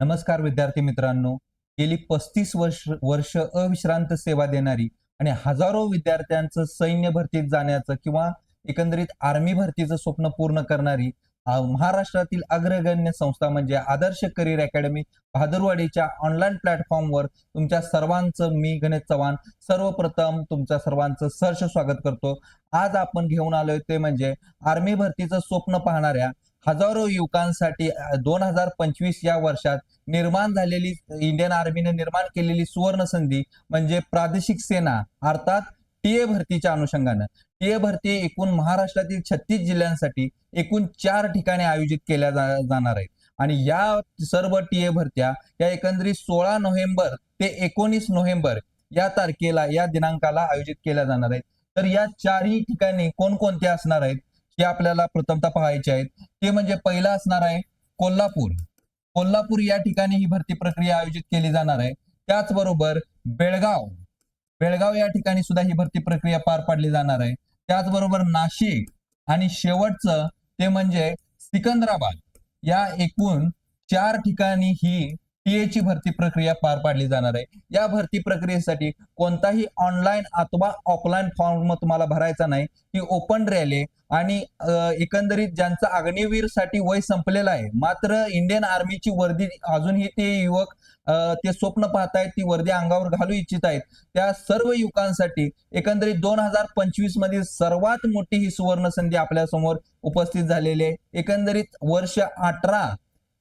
नमस्कार विद्यार्थी मित्रांनो. गेली पस्तीस वर्ष वर्ष अविश्रांत सेवा देणारी आणि हजारो विद्यार्थ्यांचं सैन्य भरतीत जाण्याचं किंवा एकंदरीत आर्मी भरतीचं स्वप्न पूर्ण करणारी महाराष्ट्रातील अग्रगण्य संस्था म्हणजे आदर्श करिअर अकॅडमी भादरवाडीच्या ऑनलाईन प्लॅटफॉर्मवर तुमच्या सर्वांचं मी गणेश चव्हाण सर्वप्रथम तुमच्या सर्वांचं सहर्ष स्वागत करतो. आज आपण घेऊन आलोय ते म्हणजे आर्मी भरतीचं स्वप्न पाहणाऱ्या हजारो युवकांसाठी दोन हजार पंचवीस या वर्षात निर्माण झालेली इंडियन आर्मीने निर्माण केलेली सुवर्ण संधी म्हणजे प्रादेशिक सेना अर्थात टीए भरतीच्या अनुषंगानं. टीए भरती एकूण महाराष्ट्रातील छत्तीस जिल्ह्यांसाठी एकूण चार ठिकाणी आयोजित केल्या जा- जाणार आहेत. आणि या सर्व टीए भरत्या या एकंदरीत सोळा नोव्हेंबर ते एकोणीस नोव्हेंबर या तारखेला या दिनांकाला आयोजित केल्या जाणार आहेत. तर या चारही ठिकाणी कोणकोणत्या असणार आहेत? हे आपल्याला प्रथमतः पाहायचे आहेत ते म्हणजे पहिला असणार आहे कोल्हापूर. कोल्हापूर या ठिकाणी ही भरती प्रक्रिया आयोजित केली जाणार आहे. त्याचबरोबर बेळगाव. बेळगाव या ठिकाणी सुद्धा ही भरती प्रक्रिया पार पाडली जाणार आहे. त्याचबरोबर नाशिक आणि शेवटचं ते म्हणजे सिकंदराबाद. या एकूण चार ठिकाणी ही ची भरती प्रक्रिया पार पाडली जाणार आहे. या भरती प्रक्रियेसाठी कोणताही ऑनलाईन अथवा ऑफलाईन फॉर्म तुम्हाला भरायचा नाही. ती ओपन रॅली आणि एकंदरीत ज्यांचा अग्निवीरसाठी वय संपलेलं आहे मात्र इंडियन आर्मीची वर्दी अजूनही ते युवक ते स्वप्न पाहतायत ती वर्दी अंगावर घालू इच्छित आहेत. त्या सर्व युवकांसाठी एकंदरीत दोन हजार पंचवीस मधील सर्वात मोठी ही सुवर्ण संधी आपल्यासमोर उपस्थित झालेली आहे. एकंदरीत वर्ष अठरा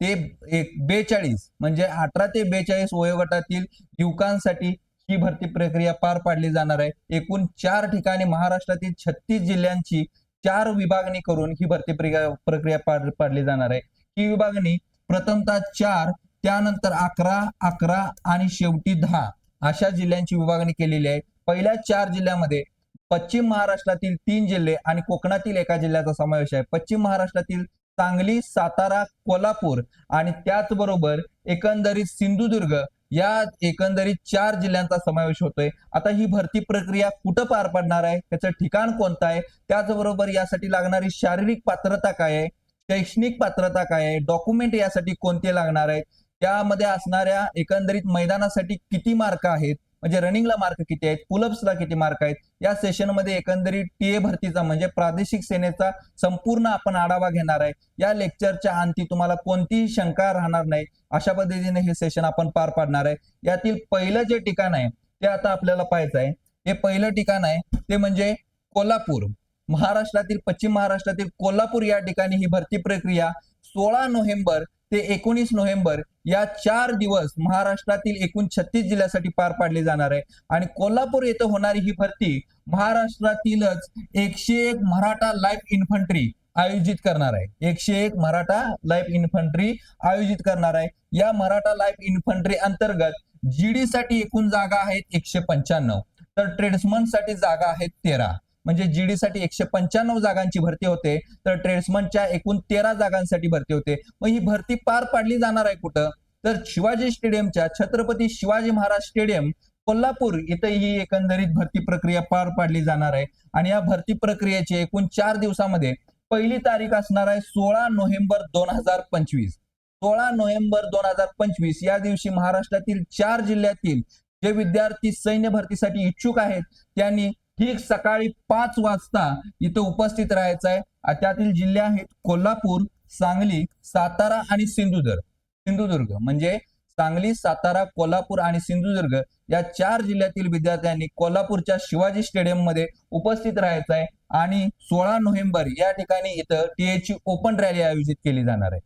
ते एक बेचाळीस म्हणजे अठरा ते बेचाळीस वयोगटातील युवकांसाठी ही भरती प्रक्रिया पार पाडली जाणार आहे. एकूण चार ठिकाणी महाराष्ट्रातील छत्तीस जिल्ह्यांची चार विभागणी करून ही भरती प्रक्रिया पार पाडली जाणार आहे. ही विभागणी प्रथमतः चार त्यानंतर अकरा अकरा आणि शेवटी दहा अशा जिल्ह्यांची विभागणी केलेली आहे. पहिल्या चार जिल्ह्यामध्ये पश्चिम महाराष्ट्रातील तीन जिल्हे आणि कोकणातील एका जिल्ह्याचा समावेश आहे. पश्चिम महाराष्ट्रातील सांगली सातारा कोल्हापूर आणि त्याचबरोबर एकंदरीत सिंधुदुर्ग या एकंदरीत चार जिल्ह्यांचा समावेश होतोय. आता ही भरती प्रक्रिया कुठं पार पडणार आहे? त्याचं ठिकाण कोणतं आहे? त्याचबरोबर यासाठी लागणारी शारीरिक पात्रता काय आहे? शैक्षणिक पात्रता काय आहे? डॉक्युमेंट यासाठी कोणते लागणार आहेत? त्यामध्ये असणाऱ्या एकंदरीत मैदानासाठी किती मार्क आहेत? म्हणजे रनिंगला मार्क किती आहेत पुलअप्सला किती मार्क आहेत या सेशनमध्ये एकंदरीत टीए भरतीचा म्हणजे प्रादेशिक सेनेचा संपूर्ण आपण आढावा घेणार आहे. या लेक्चरच्या अंती तुम्हाला कोणतीही शंका राहणार नाही अशा पद्धतीने हे सेशन आपण पार पाडणार आहे. यातील पहिलं जे ठिकाण आहे ते आता आपल्याला पाहायचं आहे. हे पहिलं ठिकाण आहे ते म्हणजे कोल्हापूर. महाराष्ट्रातील पश्चिम महाराष्ट्रातील कोल्हापूर या ठिकाणी ही भरती प्रक्रिया सोळा नोव्हेंबर ते एकोणीस नोव्हेंबर या चार दिवस महाराष्ट्रातील एकूण छत्तीस जिल्ह्यासाठी पार पाडले जाणार आहे. आणि कोल्हापूर येथे होणारी ही भरती महाराष्ट्रातीलच एकशे एक मराठा लाईफ इन्फंट्री आयोजित करणार आहे. एकशे एक मराठा लाईफ इन्फंट्री आयोजित करणार आहे. या मराठा लाईफ इन्फंट्री अंतर्गत जीडी साठी एकूण जागा आहेत एकशे पंच्याण्णव. तर ट्रेड्समनसाठी जागा आहेत तेरा. म्हणजे जीडीसाठी एकशे पंच्याण्णव जागांची भरती होते. तर ट्रेड्समनच्या एकूण तेरा जागांसाठी भरती होते. मग ही भरती पार पाडली जाणार आहे कुठं? तर शिवाजी स्टेडियमच्या छत्रपती शिवाजी महाराज स्टेडियम कोल्हापूर इथे ही एकंदरीत भरती प्रक्रिया पार पाडली जाणार आहे. आणि या भरती प्रक्रियेची एकूण चार दिवसामध्ये पहिली तारीख असणार आहे सोळा नोव्हेंबर दोन हजार पंचवीस. सोळा नोव्हेंबर दोन हजार पंचवीस या दिवशी महाराष्ट्रातील चार जिल्ह्यातील जे विद्यार्थी सैन्य भरतीसाठी इच्छुक आहेत त्यांनी ठीक सकाळी पाच वाजता इथं उपस्थित राहायचं आहे त्यातील जिल्हे आहेत कोल्हापूर सांगली सातारा आणि सिंधुदुर्ग. सिंधुदुर्ग म्हणजे सांगली सातारा कोल्हापूर आणि सिंधुदुर्ग या चार जिल्ह्यातील विद्यार्थ्यांनी कोल्हापूरच्या शिवाजी स्टेडियममध्ये उपस्थित राहायचं आहे आणि सोळा नोव्हेंबर या ठिकाणी इथं टीएची ओपन रॅली आयोजित केली जाणार आहे.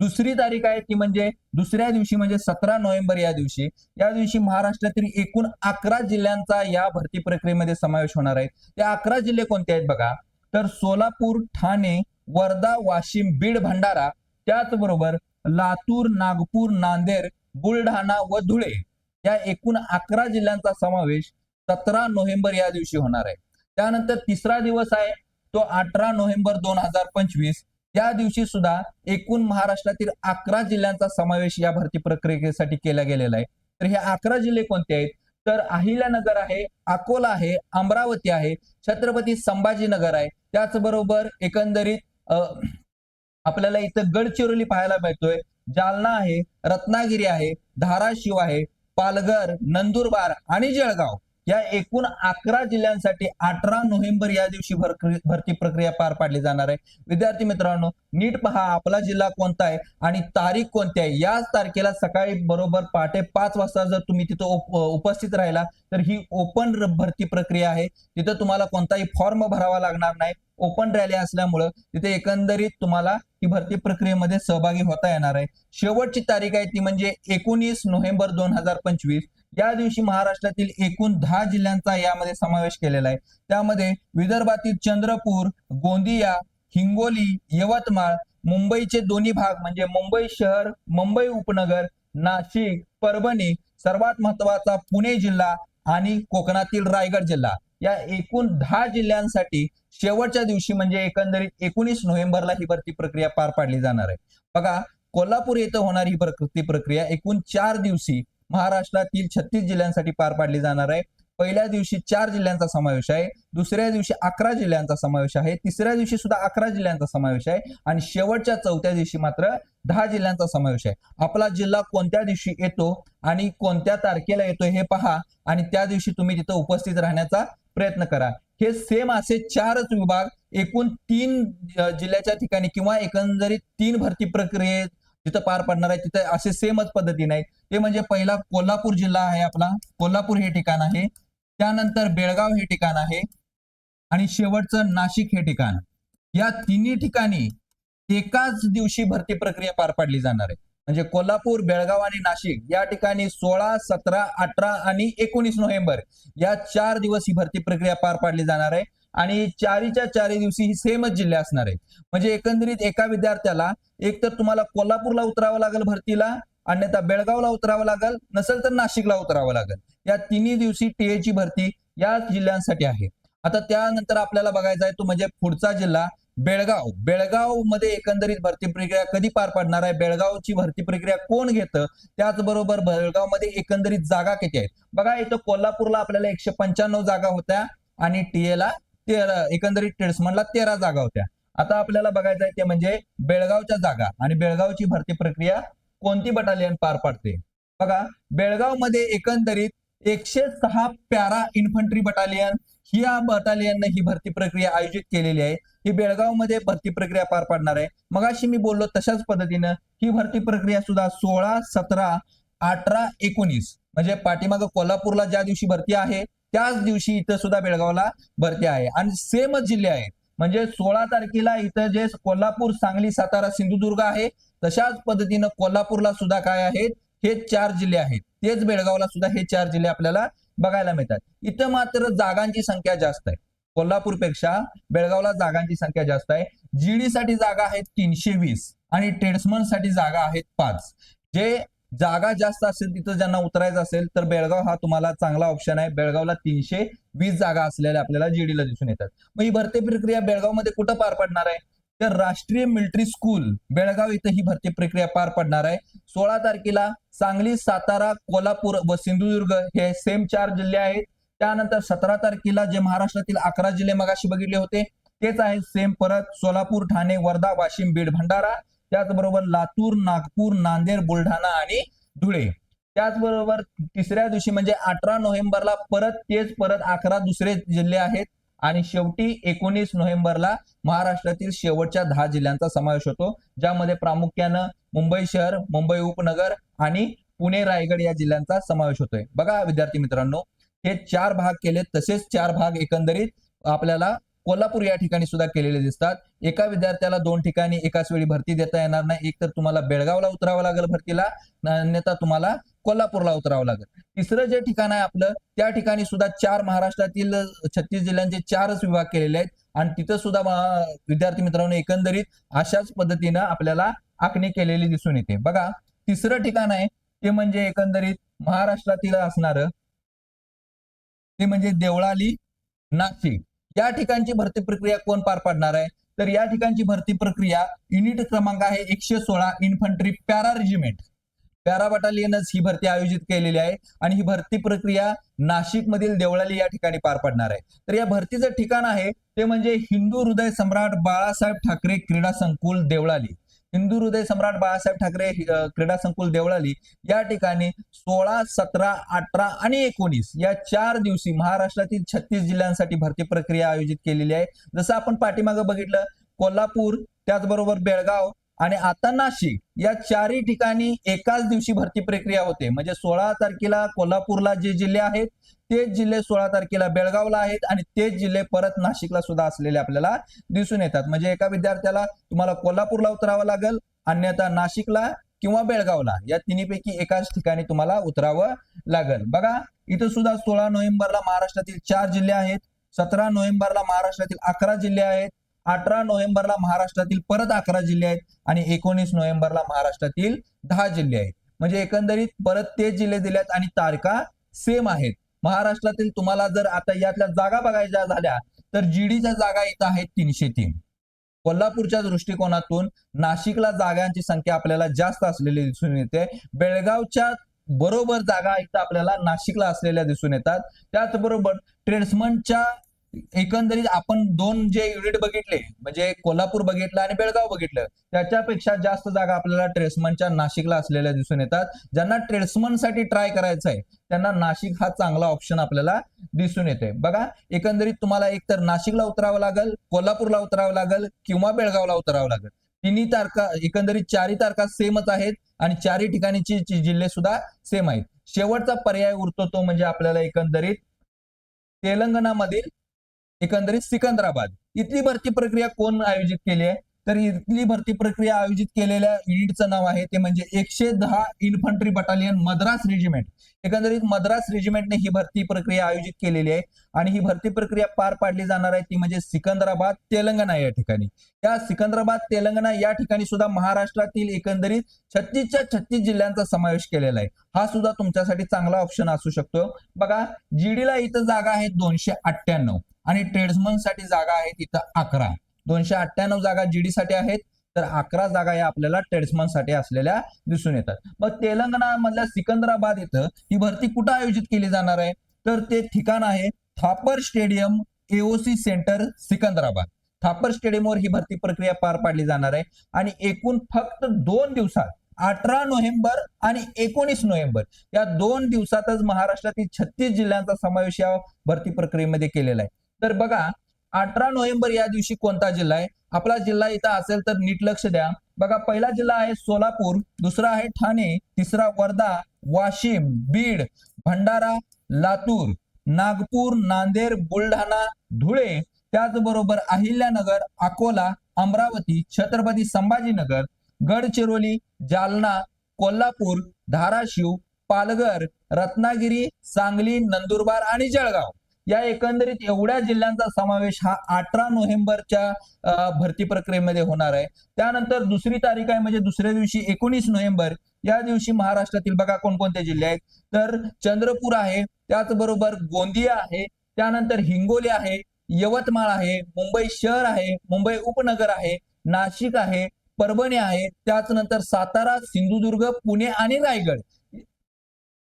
दुसरी तारीख आहे ती म्हणजे दुसऱ्या दिवशी म्हणजे सतरा नोव्हेंबर या दिवशी. या दिवशी महाराष्ट्रातील एकूण अकरा जिल्ह्यांचा या भरती प्रक्रियेमध्ये समावेश होणार आहे. ते अकरा जिल्हे कोणते आहेत बघा? तर सोलापूर ठाणे वर्धा वाशिम बीड भंडारा. त्याचबरोबर लातूर नागपूर नांदेड बुलढाणा व धुळे या एकूण अकरा जिल्ह्यांचा समावेश सतरा नोव्हेंबर या दिवशी होणार आहे. त्यानंतर तिसरा दिवस आहे तो अठरा नोव्हेंबर दोन हजार पंचवीस. या दिवशी सुद्धा एकूण महाराष्ट्रातील अकरा जिल्ह्यांचा समावेश या भरती प्रक्रियेसाठी केला गेलेला आहे. तर हे अकरा जिल्हे कोणते आहेत? तर अहिल्यानगर आहे अकोला आहे अमरावती आहे छत्रपती संभाजीनगर आहे. त्याचबरोबर एकंदरीत आपल्याला इथं गडचिरोली पाहायला मिळतोय. जालना आहे रत्नागिरी आहे धाराशिव आहे पालघर नंदुरबार आणि जळगाव. या एकूण अकरा जिल्ह्यांसाठी अठरा नोव्हेंबर या दिवशी भरती प्रक्रिया पार पाडली जाणार आहे. विद्यार्थी मित्रांनो नीट पहा आपला जिल्हा कोणता आहे आणि तारीख कोणती आहे. याच तारखेला सकाळी बरोबर पहाटे पाच वाजता जर तुम्ही तिथं उपस्थित राहिला तर ही ओपन भरती प्रक्रिया आहे. तिथं तुम्हाला कोणताही फॉर्म भरावा लागणार नाही. ओपन रॅली असल्यामुळं तिथे एकंदरीत तुम्हाला ही भरती प्रक्रियेमध्ये सहभागी होता येणार आहे. शेवटची तारीख आहे ती म्हणजे एकोणीस नोव्हेंबर दोन हजार पंचवीस. या दिवशी महाराष्ट्रातील एकूण दहा जिल्ह्यांचा यामध्ये समावेश केलेला आहे. त्यामध्ये विदर्भातील चंद्रपूर गोंदिया हिंगोली यवतमाळ मुंबईचे दोन्ही भाग म्हणजे मुंबई शहर मुंबई उपनगर नाशिक परभणी सर्वात महत्त्वाचा पुणे जिल्हा आणि कोकणातील रायगड जिल्हा. या एकूण दहा जिल्ह्यांसाठी शेवटच्या दिवशी म्हणजे एकंदरीत एकोणीस नोव्हेंबरला ही भरती प्रक्रिया पार पाडली जाणार आहे. बघा कोल्हापूर येथे होणारी ही भरती प्रक्रिया एकूण चार दिवशी महाराष्ट्रातील छत्तीस जिल्ह्यांसाठी पार पाडली जाणार आहे. पहिल्या दिवशी चार जिल्ह्यांचा समावेश आहे. दुसऱ्या दिवशी अकरा जिल्ह्यांचा समावेश आहे. तिसऱ्या दिवशी सुद्धा अकरा जिल्ह्यांचा समावेश आहे. आणि शेवटच्या चौथ्या दिवशी मात्र दहा जिल्ह्यांचा समावेश आहे. आपला जिल्हा कोणत्या दिवशी येतो आणि कोणत्या तारखेला येतो हे पहा आणि त्या दिवशी तुम्ही तिथं उपस्थित राहण्याचा प्रयत्न करा. हे सेम असे चारच विभाग एकूण तीन जिल्ह्याच्या ठिकाणी किंवा एकंदरीत तीन भरती प्रक्रियेत जिथं पार पडणार आहे तिथे असे सेमच पद्धती नाहीत ते म्हणजे पहिला कोल्हापूर जिल्हा आहे आपला. कोल्हापूर हे ठिकाण आहे. त्यानंतर बेळगाव हे ठिकाण आहे. आणि शेवटचं नाशिक हे ठिकाण. या तिन्ही ठिकाणी एकाच दिवशी भरती प्रक्रिया पार पाडली जाणार आहे. म्हणजे कोल्हापूर बेळगाव आणि नाशिक या ठिकाणी सोळा सतरा अठरा आणि एकोणीस नोव्हेंबर या चार दिवस ही भरती प्रक्रिया पार पाडली जाणार आहे. आणि चारीच्या चारी दिवशी ही सेमच जिल्हे असणार आहेत. म्हणजे एकंदरीत एका विद्यार्थ्याला एक तर तुम्हाला कोल्हापूरला उतरावं लागेल भरतीला अन्यथा बेळगावला उतरावं लागेल नसेल तर नाशिकला उतरावं लागेल. या तिन्ही दिवशी टीएची भरती या जिल्ह्यांसाठी आहे. आता त्यानंतर आपल्याला बघायचा आहे तो म्हणजे पुढचा जिल्हा बेळगाव. बेळगावमध्ये एकंदरीत भरती प्रक्रिया कधी पार पडणार आहे? बेळगावची भरती प्रक्रिया कोण घेतं? त्याचबरोबर बेळगावमध्ये एकंदरीत जागा किती आहेत? बघा इथं कोल्हापूरला आपल्याला एकशे पंच्याण्णव जागा होत्या आणि टीएला तेरा एकंदरीत ट्रेड्समनला तेरा जागा होत्या. आता आपल्याला बघायचं आहे ते म्हणजे बेळगावच्या जागा आणि बेळगावची भरती प्रक्रिया कोणती बटालियन पार पाडते? बघा बेळगावमध्ये एकंदरीत एकशे सहा पॅरा इन्फंट्री बटालियन ही या बटालियननं ही भरती प्रक्रिया आयोजित केलेली आहे. ही बेळगावमध्ये भरती प्रक्रिया पार पाडणार आहे. मगाशी मी बोललो तशाच पद्धतीनं ही भरती प्रक्रिया सुद्धा सोळा सतरा अठरा एकोणीस. म्हणजे पाठीमागं कोल्हापूरला ज्या दिवशी भरती आहे त्याच दिवशी इथं सुद्धा बेळगावला भरती आहे. आणि सेमच जिल्हे आहेत. म्हणजे सोळा तारखेला इथं जे कोल्हापूर सांगली सातारा सिंधुदुर्ग आहे तशाच पद्धतीनं कोल्हापूरला सुद्धा काय आहेत? हे चार जिल्हे आहेत. तेच बेळगावला सुद्धा हे चार जिल्हे आपल्याला बघायला मिळतात. इथं मात्र जागांची संख्या जास्त आहे. कोल्हापूरपेक्षा बेळगावला जागांची संख्या जास्त आहे. जीडीसाठी जागा आहेत तीनशे वीस आणि ट्रेड्समनसाठी जागा आहेत पाच. जे जागा जास्त असेल तिथं ज्यांना उतरायचं असेल तर बेळगाव हा तुम्हाला चांगला ऑप्शन आहे. बेळगावला तीनशे वीस जागा असलेल्या आपल्याला जीडीला दिसून येतात. मग ही भरती प्रक्रिया बेळगावमध्ये कुठं पार पडणार आहे? तर राष्ट्रीय मिलिटरी स्कूल बेळगाव इथं ही भरती प्रक्रिया पार पडणार आहे. सोळा तारखेला सांगली सातारा कोल्हापूर व सिंधुदुर्ग हे सेम चार जिल्हे आहेत. त्यानंतर सतरा तारखेला जे महाराष्ट्रातील अकरा जिल्हे मगाशी बघितले होते तेच आहेत. सेम परत सोलापूर ठाणे वर्धा वाशिम बीड भंडारा. त्याचबरोबर लातूर नागपूर नांदेड बुलढाणा आणि धुळे. त्याचबरोबर तिसऱ्या दिवशी म्हणजे अठरा नोव्हेंबरला परत तेच परत अकरा दुसरे जिल्हे आहेत. आणि शेवटी एकोणीस नोव्हेंबरला महाराष्ट्रातील शेवटच्या दहा जिल्ह्यांचा समावेश होतो. ज्यामध्ये प्रामुख्यानं मुंबई शहर मुंबई उपनगर आणि पुणे रायगड या जिल्ह्यांचा समावेश होतोय. बघा विद्यार्थी मित्रांनो हे चार भाग केले तसेच चार भाग एकंदरीत आपल्याला कोल्हापूर या ठिकाणी सुद्धा केलेले दिसतात. एका विद्यार्थ्याला दोन ठिकाणी एकाच वेळी भरती देता येणार नाही. एक तर तुम्हाला बेळगावला उतरावं लागेल भरतीला अन्यथा तुम्हाला कोल्हापूरला उतरावं लागेल. तिसरं जे ठिकाण आहे आपलं त्या ठिकाणी सुद्धा चार महाराष्ट्रातील छत्तीस जिल्ह्यांचे चारच विभाग केलेले आहेत. आणि तिथं सुद्धा विद्यार्थी मित्रांनो एकंदरीत अशाच पद्धतीनं आपल्याला आखणी केलेली दिसून येते. बघा तिसरं ठिकाण आहे ते म्हणजे एकंदरीत महाराष्ट्रातील असणार ते म्हणजे देवळाली नाशिक या ठिकाणची भरती प्रक्रिया कोण पार पाडणार आहे? तर या ठिकाणची भरती प्रक्रिया युनिट क्रमांक आहे एकशे सोळा इन्फंट्री पॅरा रेजिमेंट पॅरा बटालियनच ही भरती आयोजित केलेली आहे आणि ही भरती प्रक्रिया नाशिक मधील देवळाली या ठिकाणी पार पडणार आहे. तर या भरतीचं ठिकाण आहे ते म्हणजे हिंदू हृदय सम्राट बाळासाहेब ठाकरे क्रीडा संकुल देवळाली. हिंदू हृदय सम्राट बाळासाहेब ठाकरे क्रीडा संकुल देवळाली. या ठिकाणी सोळा सतरा अठरा आणि एकोणीस या चार दिवशी महाराष्ट्रातील छत्तीस जिल्ह्यांसाठी भरती प्रक्रिया आयोजित केलेली आहे. जसं आपण पाठीमागं बघितलं कोल्हापूर त्याचबरोबर बेळगाव आणि आता नाशिक या चारही ठिकाणी एकाच दिवशी भरती प्रक्रिया होते. म्हणजे सोळा तारखेला कोल्हापूरला जे जिल्हे आहेत तेच जिल्हे सोळा तारखेला बेळगावला आहेत आणि तेच जिल्हे परत नाशिकला सुद्धा असलेले आपल्याला दिसून येतात. म्हणजे एका विद्यार्थ्याला तुम्हाला कोल्हापूरला उतरावं लागेल अन्यथा नाशिकला किंवा बेळगावला या तिन्हीपैकी एकाच ठिकाणी तुम्हाला उतरावं लागेल. बघा इथं सुद्धा सोळा नोव्हेंबरला महाराष्ट्रातील चार जिल्हे आहेत सतरा नोव्हेंबरला महाराष्ट्रातील अकरा जिल्हे आहेत अठरा नोव्हेंबरला महाराष्ट्रातील परत अकरा जिल्हे आहेत आणि एकोणीस नोव्हेंबरला महाराष्ट्रातील दहा जिल्हे आहेत. म्हणजे एकंदरीत परत ते जिल्हे दिल्यात आणि तारखा सेम आहेत. महाराष्ट्रातील तुम्हाला जर आता यातल्या जागा बघायच्या झाल्या तर जीडीच्या जागा इथं आहेत तीनशे तीन. कोल्हापूरच्या दृष्टिकोनातून नाशिकला जागांची संख्या आपल्याला जास्त असलेली दिसून येते. बेळगावच्या बरोबर जागा इथं आपल्याला नाशिकला असलेल्या दिसून येतात. त्याचबरोबर ट्रेड्समनच्या एकंदरीत आपण दोन जे युनिट बघितले म्हणजे कोल्हापूर बघितलं आणि बेळगाव बघितलं त्याच्यापेक्षा जास्त जागा आपल्याला ट्रेड्समनच्या नाशिकला असलेल्या दिसून येतात. ज्यांना ट्रेसमनसाठी ट्राय करायचं आहे त्यांना नाशिक हा चांगला ऑप्शन आपल्याला दिसून येते बघा एकंदरीत तुम्हाला एकतर नाशिकला उतरावं लागेल कोल्हापूरला उतरावं लागेल किंवा बेळगावला उतरावं लागेल. तिन्ही तारखा एकंदरीत चारही तारखा सेमच आहेत आणि चारही ठिकाणीची जिल्हे सुद्धा सेम आहेत. शेवटचा पर्याय उरतो तो म्हणजे आपल्याला एकंदरीत तेलंगणामधील एकंदरीत सिकंदराबाद. इथली भरती प्रक्रिया कोण आयोजित केली आहे? तर इथली भरती प्रक्रिया आयोजित केलेल्या युनिटचं नाव आहे ते म्हणजे एकशे दहा इन्फंट्री बटालियन मद्रास रेजिमेंट एकंदरीत मद्रास रेजिमेंटने ही भरती प्रक्रिया आयोजित केलेली आहे आणि ही भरती प्रक्रिया पार पाडली जाणार आहे ती म्हणजे सिकंदराबाद तेलंगणा या ठिकाणी. या सिकंदराबाद तेलंगणा या ठिकाणी सुद्धा महाराष्ट्रातील एकंदरीत छत्तीसच्या छत्तीस जिल्ह्यांचा समावेश केलेला आहे. हा सुद्धा तुमच्यासाठी चांगला ऑप्शन असू शकतो. बघा जीडीला इथं जागा आहे दोनशे अठ्ठ्याण्णव. आणि ट्रेड्समनसाठी जागा आहे तिथं अकरा. दोनशे अठ्ठ्याण्णव जागा जीडी साठी आहेत तर अकरा जागा या आपल्याला ट्रेड्समनसाठी असलेल्या दिसून येतात. मग तेलंगणा मधल्या सिकंदराबाद इथं ही भरती कुठं आयोजित केली जाणार आहे? तर ते ठिकाण आहे Thapar stadium AOC centre Secunderabad. Thapar स्टेडियमवर ही भरती प्रक्रिया पार पाडली जाणार आहे. आणि एकूण फक्त दोन दिवसात अठरा नोव्हेंबर आणि एकोणीस नोव्हेंबर या दोन दिवसातच महाराष्ट्रातील छत्तीस जिल्ह्यांचा समावेश या भरती प्रक्रियेमध्ये केलेला आहे. तर बघा अठरा नोव्हेंबर या दिवशी कोणता जिल्हा आहे? आपला जिल्हा इथं असेल तर नीट लक्ष द्या. बघा पहिला जिल्हा आहे सोलापूर दुसरा आहे ठाणे तिसरा वर्धा वाशिम बीड भंडारा लातूर नागपूर नांदेड बुलढाणा धुळे त्याचबरोबर अहिल्यानगर अकोला अमरावती छत्रपती संभाजीनगर गडचिरोली जालना कोल्हापूर धाराशिव पालघर रत्नागिरी सांगली नंदुरबार आणि जळगाव. या एकंदरीत एवढ्या जिल्ह्यांचा समावेश हा अठरा नोव्हेंबरच्या भरती प्रक्रियेमध्ये होणार आहे. त्यानंतर दुसरी तारीख आहे म्हणजे दुसऱ्या दिवशी एकोणीस नोव्हेंबर. या दिवशी महाराष्ट्रातील बघा कोणकोणते जिल्हे आहेत. तर चंद्रपूर आहे त्याचबरोबर गोंदिया आहे त्यानंतर हिंगोली आहे यवतमाळ आहे मुंबई शहर आहे मुंबई उपनगर आहे नाशिक आहे परभणी आहे त्याच नंतर सातारा सिंधुदुर्ग पुणे आणि रायगड.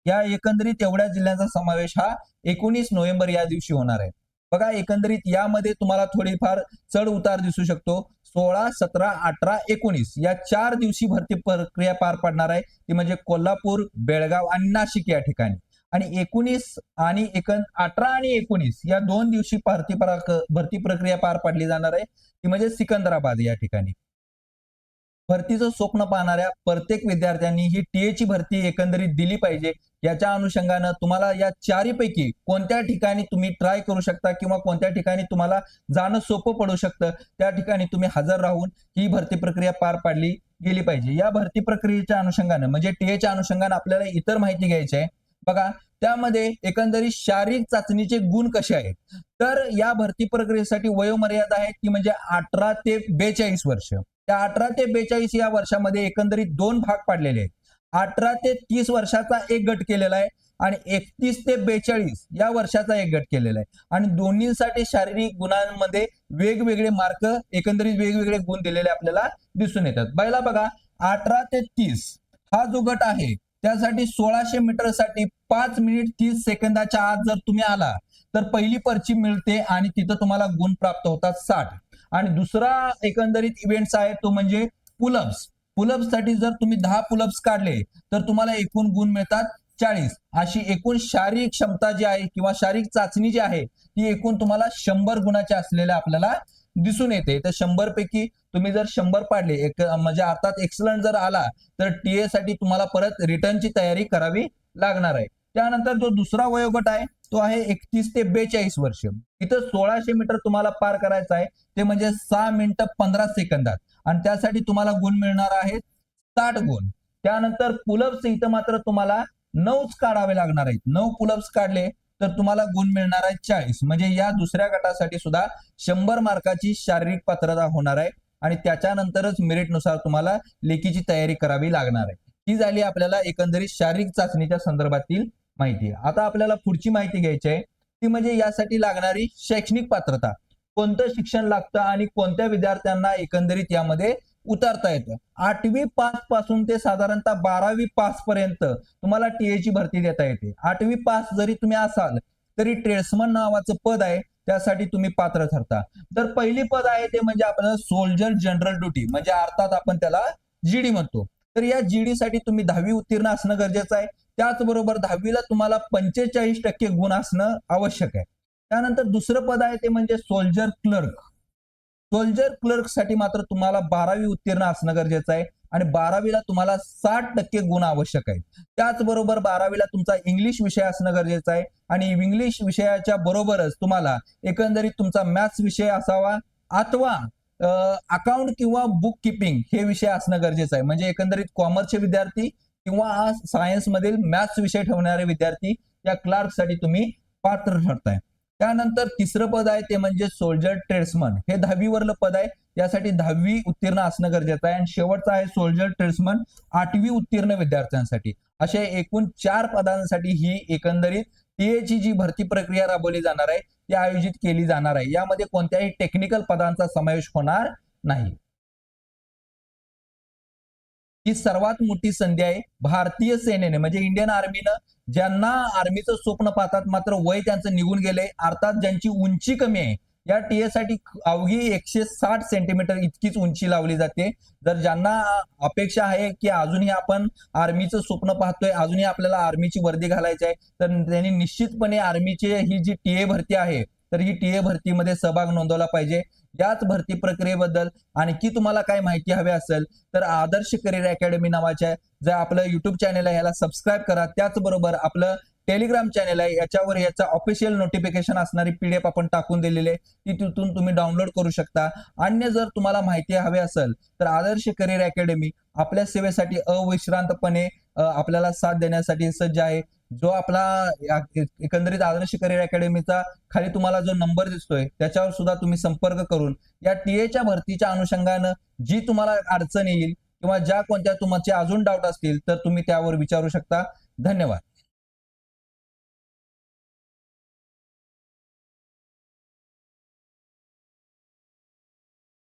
या एकंदरीत एवढ्या जिल्ह्यांचा समावेश हा एकोणीस नोव्हेंबर या दिवशी होणार आहे. बघा एकंदरीत यामध्ये तुम्हाला थोडीफार चढ उतार दिसू शकतो. सोळा सतरा अठरा एकोणीस या चार दिवशी भरती प्रक्रिया पार पडणार आहे. ती म्हणजे कोल्हापूर बेळगाव आणि नाशिक या ठिकाणी. आणि एकोणीस आणि एकन अठरा आणि एकोणीस या दोन दिवशी भरती भरती प्रक्रिया पार पाडली जाणार आहे. ती म्हणजे सिकंदराबाद या ठिकाणी. भरतीचं स्वप्न पाहणाऱ्या प्रत्येक विद्यार्थ्यांनी ही टीएची भरती एकंदरीत दिली पाहिजे. याच्या अनुषंगानं तुम्हाला या चारीपैकी कोणत्या ठिकाणी तुम्ही ट्राय करू शकता किंवा कोणत्या ठिकाणी तुम्हाला जाणं सोपं पडू शकतं त्या ठिकाणी तुम्ही हजर राहून ही भरती प्रक्रिया पार पाडली गेली पाहिजे. या भरती प्रक्रियेच्या अनुषंगानं म्हणजे टीएच्या अनुषंगानं आपल्याला इतर माहिती घ्यायची आहे. बघा त्यामध्ये एकंदरीत शारीरिक चाचणीचे गुण कसे आहेत? तर या भरती प्रक्रियेसाठी वयोमर्यादा आहे ती म्हणजे अठरा ते बेचाळीस वर्ष. त्या अठरा ते बेचाळीस या वर्षामध्ये एकंदरीत दोन भाग पाडलेले आहेत. अठरा ते तीस वर्षाचा एक गट केलेला आहे आणि एकतीस ते बेचाळीस या वर्षाचा एक गट केलेला आहे. आणि दोन्हीसाठी शारीरिक गुणांमध्ये वेगवेगळे मार्क एकंदरीत वेगवेगळे गुण दिलेले आपल्याला दिसून येतात. पहिला बघा अठरा ते तीस हा जो गट आहे त्यासाठी सोळाशे मीटरसाठी पाच मिनिट तीस सेकंदाच्या आत जर तुम्ही आला तर पहिली पर्ची मिळते आणि तिथं तुम्हाला गुण प्राप्त होतात साठ. आणि दुसरा एकंदरीत इव्हेंट्स आहे तो म्हणजे पुलअप्स पुलअप्ससाठी जर तुम्ही दहा पुलअप्स काढले तर तुम्हाला एकूण गुण मिळतात चाळीस. अशी एकूण शारीरिक क्षमता जी आहे किंवा शारीरिक चाचणी जी आहे ती एकूण तुम्हाला शंभर गुणाची असलेल्या आपल्याला दिसून येते. तर शंभर पैकी तुम्ही जर शंभर पाडले एक म्हणजे अर्थात एक्सलंट जर आला तर टीए साठी तुम्हाला परत रिटर्नची तयारी करावी लागणार आहे. त्यानंतर जो दुसरा वयोगट आहे तो आहे एकतीस ते बेचाळीस वर्ष. इथं सोळाशे मीटर तुम्हाला पार करायचं आहे. ते म्हणजे सहा मिनिटं पंधरा सेकंदात आणि त्यासाठी तुम्हाला गुण मिळणार आहेत साठ गुण. त्यानंतर पुलप्स इथं मात्र तुम्हाला नऊच काढावे लागणार आहेत. नऊ पुलप्स काढले तर तुम्हाला गुण मिळणार आहे चाळीस. म्हणजे या दुसऱ्या गटासाठी सुद्धा शंभर मार्काची शारीरिक पात्रता होणार आहे. आणि त्याच्यानंतरच मेरिटनुसार तुम्हाला लेखीची तयारी करावी लागणार आहे. ही झाली आपल्याला एकंदरीत शारीरिक चाचणीच्या संदर्भातील माहिती आता आपल्याला पुढची माहिती घ्यायची आहे. ती म्हणजे यासाठी लागणारी शैक्षणिक पात्रता. कोणतं शिक्षण लागतं आणि कोणत्या विद्यार्थ्यांना एकंदरीत यामध्ये उतरता येतं? आठवी पासपासून ते साधारणतः बारावी पास पर्यंत तुम्हाला टीएची भरती देता येते. आठवी पास जरी तुम्ही असाल तरी ट्रेड्समन नावाचं पद आहे. त्यासाठी तुम्ही पात्र ठरता. तर पहिली पद आहे ते म्हणजे आपण सोल्जर जनरल ड्युटी. म्हणजे अर्थात आपण त्याला जीडी म्हणतो. तर या जीडी साठी तुम्ही दहावी उत्तीर्ण असणं गरजेचं आहे. त्याचबरोबर दहावीला तुम्हाला पंचेचाळीस टक्के गुण असणं आवश्यक आहे. त्यानंतर दुसरं पद आहे ते म्हणजे सोल्जर क्लर्क सोल्जर क्लर्कसाठी मात्र तुम्हाला बारावी उत्तीर्ण असणं गरजेचं आहे आणि बारावीला तुम्हाला साठ टक्के गुण आवश्यक आहेत. त्याचबरोबर बारावीला तुमचा इंग्लिश विषय असणं गरजेचं आहे आणि इंग्लिश विषयाच्या बरोबरच तुम्हाला एकंदरीत तुमचा मॅथ्स विषय असावा अथवा अकाउंट किंवा बुक किपिंग हे विषय असणं गरजेचं आहे. म्हणजे एकंदरीत कॉमर्सचे विद्यार्थी किंवा सायन्स मधील मॅथ्स विषय ठेवणारे विद्यार्थी या क्लार्कसाठी तुम्ही पात्र ठरताय. त्यानंतर तिसरं पद आहे ते म्हणजे सोल्जर ट्रेड्समन हे दहावीवरलं पद आहे. यासाठी दहावी उत्तीर्ण असणं गरजेचं आहे. आणि शेवटचं आहे सोल्जर ट्रेड्समन आठवी उत्तीर्ण विद्यार्थ्यांसाठी. अशा एकूण चार पदांसाठी ही एकंदरीत टीए ची जी भरती प्रक्रिया राबवली जाणार आहे. ती आयोजित केली जाणार आहे. यामध्ये कोणत्याही टेक्निकल पदांचा समावेश होणार नाही. ही सर्वात मोठी संधी आहे भारतीय सेनेने म्हणजे इंडियन आर्मीनं ज्यांना आर्मीचं स्वप्न पाहतात मात्र वय त्यांचं निघून गेलंय अर्थात ज्यांची उंची कमी आहे या टीए साठी अवघी एकशे साठ सेंटीमीटर इतकीच उंची लावली जाते. जर ज्यांना अपेक्षा आहे की अजूनही आपण आर्मीचं स्वप्न पाहतोय अजूनही आपल्याला आर्मीची वर्दी घालायची आहे तर त्यांनी निश्चितपणे आर्मीची ही जी टीए भरती आहे तर ही टीए भरतीमध्ये सहभाग नोंदवला पाहिजे. याच भरती प्रक्रियेबद्दल आणखी तुम्हाला काय माहिती हवी असेल तर आदर्श करिअर अकॅडमी नावाच्या जर आपलं युट्यूब चॅनल आहे याला सबस्क्राईब करा. त्याचबरोबर आपलं टेलिग्राम चॅनल आहे याच्यावर याचा ऑफिशियल नोटिफिकेशन असणारी पीडीएफ आपण टाकून दिलेली आहे. ती तिथून तुम्ही डाउनलोड करू शकता. अन्य जर तुम्हाला माहिती हवी असेल तर आदर्श करिअर अकॅडमी आपल्या सेवेसाठी अविश्रांतपणे आपल्याला साथ देण्यासाठी सज्ज आहे. जो आपला एकंदरीत आदर्श करिअर अकॅडमीचा खाली तुम्हाला जो नंबर दिसतोय त्याच्यावर सुद्धा तुम्ही संपर्क करून या टीएच्या भरतीच्या अनुषंगानं जी तुम्हाला अडचण येईल किंवा ज्या कोणत्या तुमचे अजून डाऊट असतील तर तुम्ही त्यावर विचारू शकता. धन्यवाद.